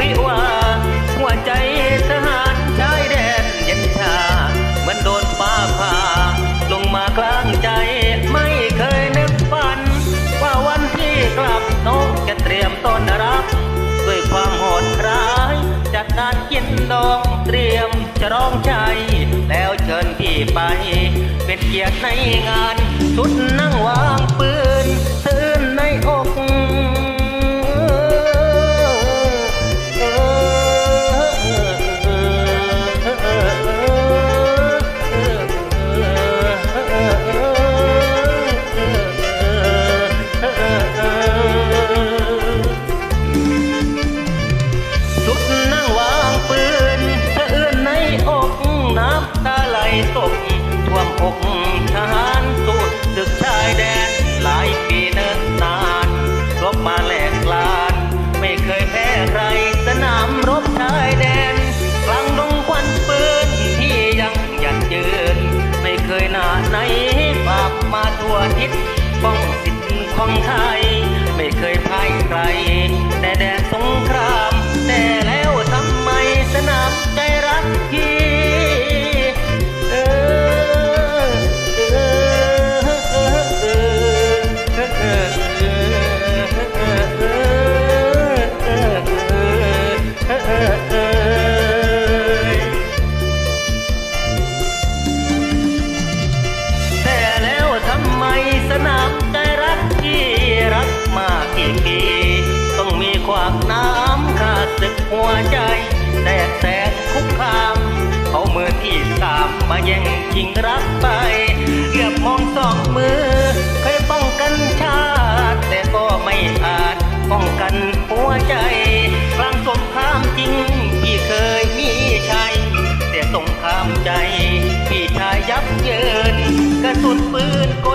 วิวาหัวใจทหารชายแดนเย็นชาเหมือนโดนฟ้าผ่าลงมากลางใจไม่เคยนึกฝัน ว่าวันที่กลับน้องจะเตรียมต้อนรับ ด้วยความโหดร้ายจากการกินดองเตรียมจะร้องใจ แล้วเชิญพี่ไป เป็นเกียรติในงานชุดนั่งวางปืนาไหลตกท่วมอกทหารสูดศึกชายแดนหลายปีเนิ่นนานรบมาแหลกลาน ไม่เคยแพ้ใครสนามรบชายแดนกลางดงควันปืนที่ยังหยัดยืน ไม่เคยหนาไหนฝากมาทั่วทิศป้องสิทธิ์ของไทย ไม่เคยพ่ายใคร มากี่ปีต้องมีขวากน้ำขาดศึกหัวใจ แตกแสนคุกคามเอามือที่สามมาแย่งชิงรักไปเหลือบมองสองมือ เคยป้องกันชาติ แต่ก็ไม่อาจป้องกันหัวใจกลางสงครามจริงที่เคยมีชัยแต่สงครามใจ พี่ชายยับเยินกระสุนปืนก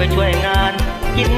ไปช่วยงานกิน